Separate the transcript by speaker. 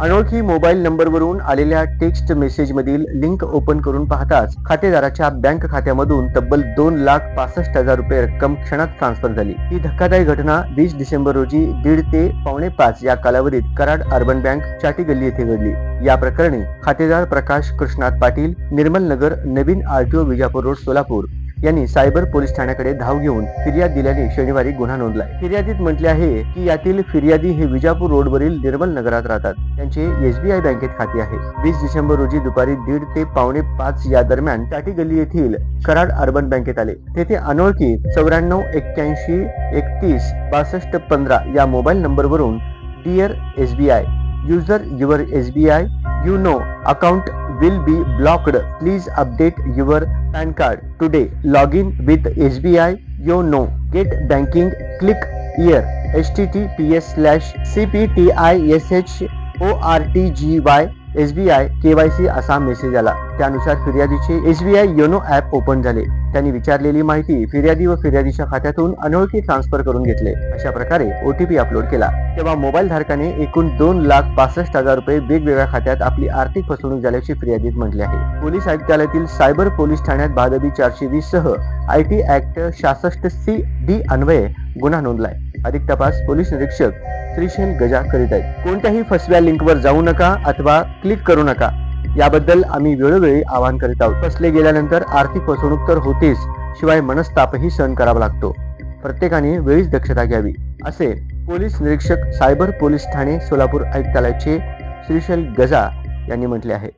Speaker 1: अनोळखी मोबाईल नंबरवरून आलेल्या टेक्स्ट मेसेजमधील लिंक ओपन करून पाहताच खातेदाराच्या बँक खात्यामधून तब्बल दोन लाख पासष्ट हजार रुपये रक्कम क्षणात ट्रान्सफर झाली. ही धक्कादायक घटना वीस डिसेंबर रोजी दीड ते पावणे पाच या कालावधीत कराड अर्बन बँक चाटी गल्ली येथे घडली. या प्रकरणी खातेदार प्रकाश कृष्णात पाटील निर्मल नगर नवीन आरटीओ विजापूर रोड सोलापूर यांनी सायबर पोलीस ठाण्याकडे धाव घेऊन फिर्याद दिल्याने शनिवारी गुन्हा नोंदलाय. फिर्यादीत म्हटले आहे की यातील फिर्यादी हे विजापूर रोडवरील निर्मल नगरात राहतात. त्यांचे एसबीआय बँकेत खाते आहे. वीस डिसेंबर रोजी दुपारी दीड ते पावणे पाच या दरम्यान टाटी गल्ली येथील कराड अर्बन बँकेत आले. तेथे अनोळखी चौऱ्याण्णव एक्क्याऐंशी एकतीस बासष्ट पंधरा या मोबाईल नंबरवरून dear SBI user your SBI YONO account will be blocked. Please update your PAN card today. Login with SBI. You know. Get banking. Click here. https slash cptish SBI KYC असा message आला. त्यानुसार फिर्यादीचे SBI YONO app open झाले. त्यांनी विचारलेली माहिती फिर्यादी व फिर्यादीच्या खात्यातून अनोळखी ट्रान्सफर करून घेतले. अशा प्रकारे ओटीपी अपलोड केला. तेव्हा मोबाईल धारकाने एकूण दोन लाख पासष्ट हजार रुपये वेगवेगळ्या खात्यात आपली आर्थिक फसवणूक झाल्याची फिर्यादीत म्हटले आहे. पोलीस आयुक्तालयातील सायबर पोलीस ठाण्यात भादबी चारशे वीस सह आय टी ऍक्ट शासष्ट सी डी अन्वये गुन्हा नोंदलाय. अधिक तपास पोलीस निरीक्षक श्रीशैल गजा करीत आहेत. कोणत्याही फसव्या लिंकवर जाऊ नका अथवा क्लिक करू नका. याबद्दल आम्ही वेळोवेळी आवाहन करीत आहोत. फसले गेल्यानंतर आर्थिक फसवणूक तर होतेच शिवाय मनस्तापही सहन करावा लागतो. प्रत्येकाने वेळीच दक्षता घ्यावी. असे पोलीस निरीक्षक सायबर पोलीस ठाणे सोलापूर आयुक्तालयाचे श्रीशैल गजा यांनी म्हटले आहे.